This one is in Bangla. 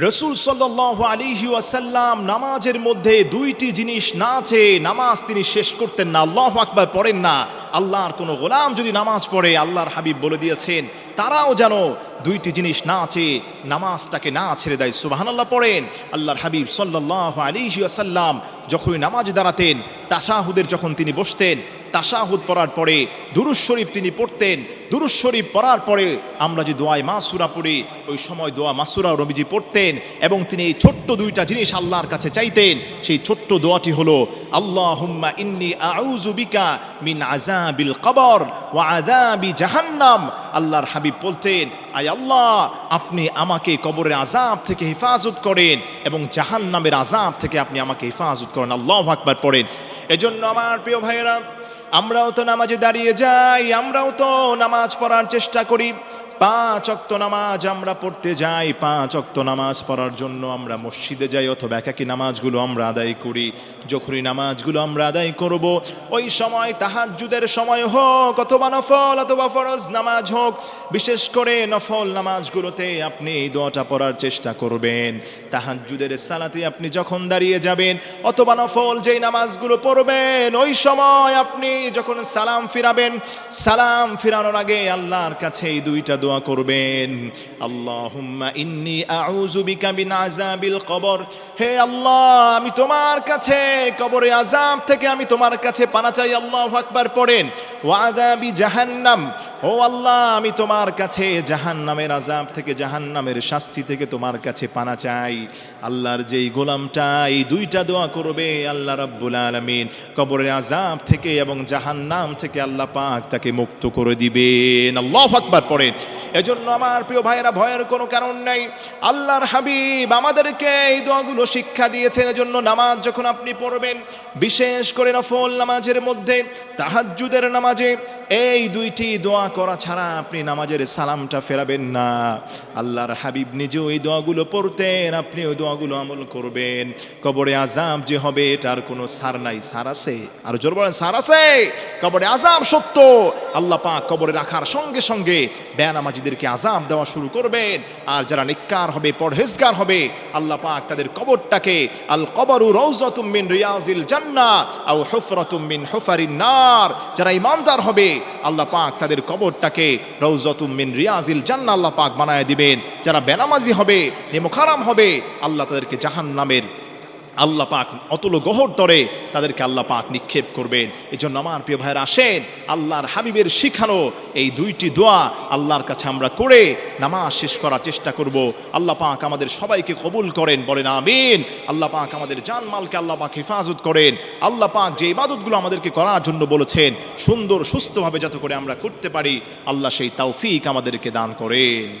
রসুল সাল্লাহ আলিহি ওয়াসাল্লাম নামাজের মধ্যে দুইটি জিনিস না আছে নামাজ তিনি শেষ করতেন না। আল্লাহ আকবার পড়েন না। আল্লাহর কোনো গোলাম যদি নামাজ পড়ে, আল্লাহর হাবিব বলে দিয়েছেন, তারাও যেন দুইটি জিনিস না আছে নামাজটাকে না ছেড়ে দেয়। সুবাহান আল্লাহ পড়েন। আল্লাহর হাবিব সাল্লাহ আলিহি ওয়াসাল্লাম যখনই নামাজ দাঁড়াতেন তাসাহুদের যখন তিনি বসতেন তাসাহুদ পড়ার পরে দুরুজ শরীফ তিনি পড়তেন। দুরুজ শরীফ পড়ার পরে আমরা যে দোয়ায় মাসুরা পড়ি, ওই সময় দোয়া মাসুরা রবিজি পড়তেন এবং তিনি এই ছোট্ট দুইটা জিনিস আল্লাহর কাছে চাইতেন। সেই ছোট্ট দোয়াটি হলো আল্লাহ হুম্মা ইন্নি আউযু বিকা মিন আযাবিল কবর ওয়া আযাবি জাহান্নাম। আল্লাহর হাবিব বলতেন, আয় আল্লাহ, আপনি আমাকে কবরের আজাব থেকে হেফাজত করেন এবং জাহান্নামের আজাব থেকে আপনি আমাকে হেফাজত করেন। আল্লাহ আকবার পড়েন। এজন্য আমার প্রিয় ভাইয়েরা আমরাও তো নামাজে দাঁড়িয়ে যাই আমরাও তো নামাজ পড়ার চেষ্টা করি। পাঁচ অক্ত নামাজ আমরা পড়তে যাই, পাঁচ অক্ত নামাজ পড়ার জন্য আমরা মসজিদে যাই অথবা একাকি নামাজগুলো আমরা আদায় করি। যখনই নামাজগুলো আমরা আদায় করব, ওই সময় তাহাজ্জুদের সময় হোক অথবা নফল অথবা ফরজ নামাজ হোক, বিশেষ করে নফল নামাজগুলোতে আপনি এই দোয়াটা পড়ার চেষ্টা করবেন। তাহাজ্জুদের সালাতে আপনি যখন দাঁড়িয়ে যাবেন অথবা নফল যেই নামাজগুলো পড়বেন, ওই সময় আপনি যখন সালাম ফিরাবেন, সালাম ফিরানোর আগে আল্লাহর কাছে এই দুইটা দোয়া করবেন। আল্লাহুম্মা ইন্নি আউযু বিকা মিন আযাবিল কবর। হে আল্লাহ, আমি তোমার কাছে কবরে আযাব থেকে আমি তোমার কাছে পানা চাই, আল্লাহু আকবার পড়েন। ওয়া আযাবি জাহান্নাম। ও আল্লাহ, আমি তোমার কাছে জাহান্নামের আযাব থেকে জাহান্নামের শাস্তি থেকে তোমার কাছে পানা চাই। আল্লাহর যেই গোলামটা, এই দুইটা দোয়া করবে আল্লাহ রাব্বুল আলামিন। কবরের আযাব থেকে এবং জাহান্নাম থেকে আল্লাহ পাক তাকে মুক্ত করে দিবেন। আল্লাহু আকবার পড়েন। এজন্য আমার প্রিয় ভাইয়েরা, ভয়ের কোনো কারণ নেই। আল্লাহর হাবিব আমাদেরকে এই দোয়াগুলো শিক্ষা দিয়েছেন। এজন্য নামাজ যখন আপনি পড়বেন, বিশেষ করে নফল নামাজের মধ্যে, তাহাজ্জুদের নামাজে, এই দুইটি দোয়া করা ছাড়া আপনি নামাজের সালামটা ফেরাবেন না। আল্লাহর হাবিব নিজেও এই দোয়াগুলো পড়তেন, আপনি ওই দোয়াগুলো আমল করবেন। কবরে আজাব যে হবে, এটার কোনো সার নাই। সার আছে? আর জোর বলেন, সার আছে? কবরে আজাব সত্য। আল্লাহ পাক কবরে রাখার সঙ্গে সঙ্গে বেয়ানামাজিদেরকে আজাব দেওয়া শুরু করবেন। আর যারা নিকার হবে, পরহেজগার হবে, আল্লাহ পাক তাদের কবরটাকে আল কবরু রৌজতুম মিন রিয়াজিল জান্নাহ আও হুফরাতুম মিন হুফারিন নার। যারা ইমানদার হবে, আল্লাহ পাক তাদের কবরটাকে রৌজতুম মিন রিয়াজিল জান্নাহ আল্লাহ পাক বানায় দিবেন। যারা বেনামাজি হবে, নেমুখারাম হবে, আল্লাহ তাদেরকে জাহান্নামের আল্লাহ পাক অতল গহর তরে তাদেরকে আল্লাহ পাক নিক্ষেপ করবেন। এই জন্য আমার প্রিয় ভাইয়ের, আসেন, আল্লাহর হাবিবের শিখানো এই দুইটি দোয়া আল্লাহর কাছে আমরা করে নামাজ শেষ করার চেষ্টা করব। আল্লাহ পাক আমাদের সবাইকে কবুল করেন, বলেন আমিন। আল্লাহ পাক আমাদের জানমালকে আল্লাহ পাক হেফাজত করেন। আল্লাহ পাক যে ইবাদতগুলো আমাদেরকে করার জন্য বলেছেন, সুন্দর সুস্থভাবে যাতে করে আমরা করতে পারি, আল্লাহ সেই তৌফিক আমাদেরকে দান করেন।